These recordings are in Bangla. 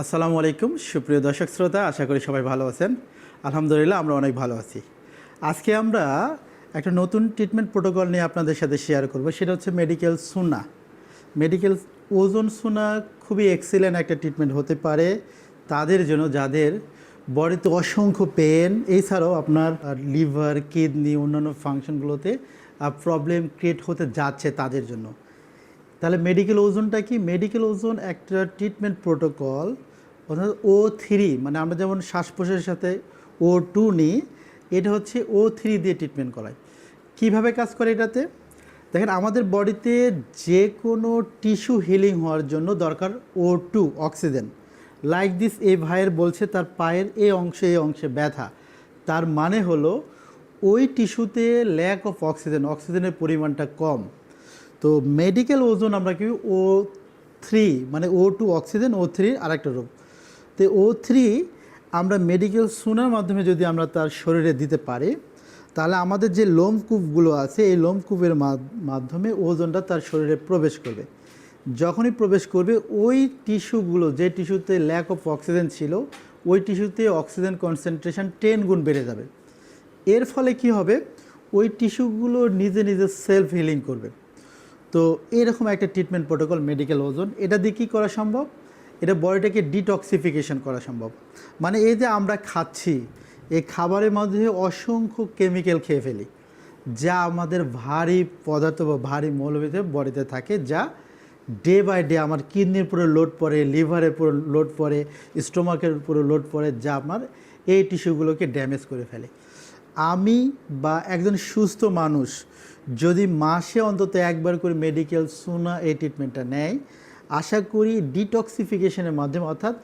আসসালামু আলাইকুম, সুপ্রিয় দর্শক শ্রোতা, আশা করি সবাই ভালো আছেন। আলহামদুলিল্লাহ, আমরা অনেক ভালো আছি। আজকে আমরা একটা নতুন ট্রিটমেন্ট প্রোটোকল নিয়ে আপনাদের সাথে শেয়ার করব, সেটা হচ্ছে মেডিকেল সুনা মেডিকেল ওজন সুনা খুবই এক্সিলেন্ট একটা ট্রিটমেন্ট হতে পারে তাদের জন্য, যাদের বডিতে অসংখ্য পেন এছাড়াও আপনার লিভার কিডনি অন্যান্য ফাংশনগুলোতে প্রবলেম ক্রিয়েট হতে যাচ্ছে তাদের জন্য। তাহলে মেডিকেল ওজনটা কি? মেডিকেল ওজন একটা ট্রিটমেন্ট প্রোটোকল অর্থাৎ ও থ্রি মানে আমরা যেমন শ্বাস প্রশ্বাসের সাথে ও টু নিই, এটা হচ্ছে ও থ্রি দিয়ে ট্রিটমেন্ট করায়। কীভাবে কাজ করে এটাতে? দেখেন, আমাদের বডিতে যে কোনো টিস্যু হিলিং হওয়ার জন্য দরকার O two oxygen like this এ ভাইয়ের বলছে, তার পায়ের এ অংশে, এই অংশে ব্যথা। তার মানে হলো, ওই টিস্যুতে ল্যাক অফ অক্সিজেন অক্সিজেনের পরিমাণটা কম। তো মেডিকেল ওজন আমরা কি ও থ্রি মানে O two oxygen O three আরেকটা রূপ তো ও থ্রি আমরা মেডিকেল সুনার মাধ্যমে যদি আমরা তার শরীরে দিতে পারি, তাহলে আমাদের যে লোমকূপগুলো আছে, এই লোমকূপের মাধ্যমে ওজনটা তার শরীরে প্রবেশ করবে। যখনই প্রবেশ করবে, ওই টিস্যুগুলো, যে টিস্যুতে ল্যাক অফ অক্সিজেন ছিল, ওই টিস্যুতে অক্সিজেন কনসেন্ট্রেশন টেন গুণ বেড়ে যাবে। এর ফলে কি হবে? ওই টিস্যুগুলো নিজে নিজে সেলফ হিলিং করবে। তো এরকম একটা ট্রিটমেন্ট প্রোটোকল মেডিকেল ওজন, এটা দিয়ে কী করা সম্ভব? এটা বডিটাকে ডিটক্সিফিকেশন করা সম্ভব। মানে এই যে আমরা খাচ্ছি, এই খাবারের মধ্যে অসংখ্য কেমিক্যাল খেয়ে ফেলি, যা আমাদের ভারী পদার্থ বা ভারী মৌলবিতে বডিতে থাকে, যা ডে বাই ডে আমার কিডনির উপরে লোড পড়ে লিভারের উপরে লোড পড়ে স্টোমাকের উপরে লোড পড়ে, যা আমার এই টিস্যুগুলোকে ড্যামেজ করে ফেলে। আমি বা একজন সুস্থ মানুষ যদি মাসে অন্তত একবার করে মেডিকেল সুনা এই ট্রিটমেন্টটা নেয়, আশা করি ডিটক্সিফিকেশনের মাধ্যমে অর্থাৎ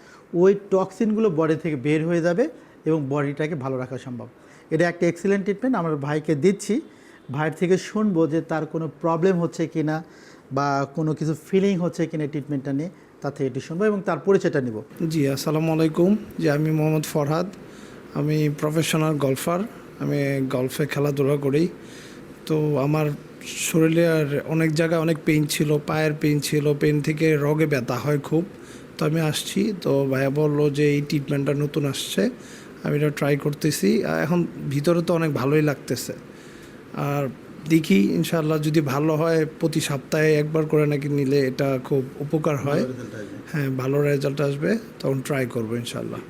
ওই টক্সিনগুলো বডি থেকে বের হয়ে যাবে এবং বডিটাকে ভালো রাখা সম্ভব। এটা একটা এক্সিলেন্ট ট্রিটমেন্ট আমার ভাইকে দিচ্ছি। ভাইয়ের থেকে শুনব যে তার কোনো প্রবলেম হচ্ছে কি না বা কোনো কিছু ফিলিং হচ্ছে কিনা ট্রিটমেন্টটা নিয়ে, তার থেকে এটি শুনব এবং তার পরিচয়টা নিব। জি, আসসালামু আলাইকুম। জি, আমি মোহাম্মদ ফরহাদ। আমি প্রফেশনাল গলফার আমি গলফে খেলাধুলা করি। তো আমার শরীরে আর অনেক জায়গায় অনেক পেইন ছিল পায়ের পেইন ছিল পেইন থেকে রগে ব্যথা হয় খুব। তো আমি আসছি তো ভাইয়া বলল যে এই ট্রিটমেন্টটা নতুন আসছে আমি এটা ট্রাই করতেছি। আর এখন ভিতরে তো অনেক ভালোই লাগতেছে। আর দেখি ইনশাল্লাহ যদি ভালো হয় প্রতি সপ্তাহে একবার করে নাকি নিলে এটা খুব উপকার হয়। হ্যাঁ ভালো রেজাল্ট আসবে তখন ট্রাই করব ইনশাল্লাহ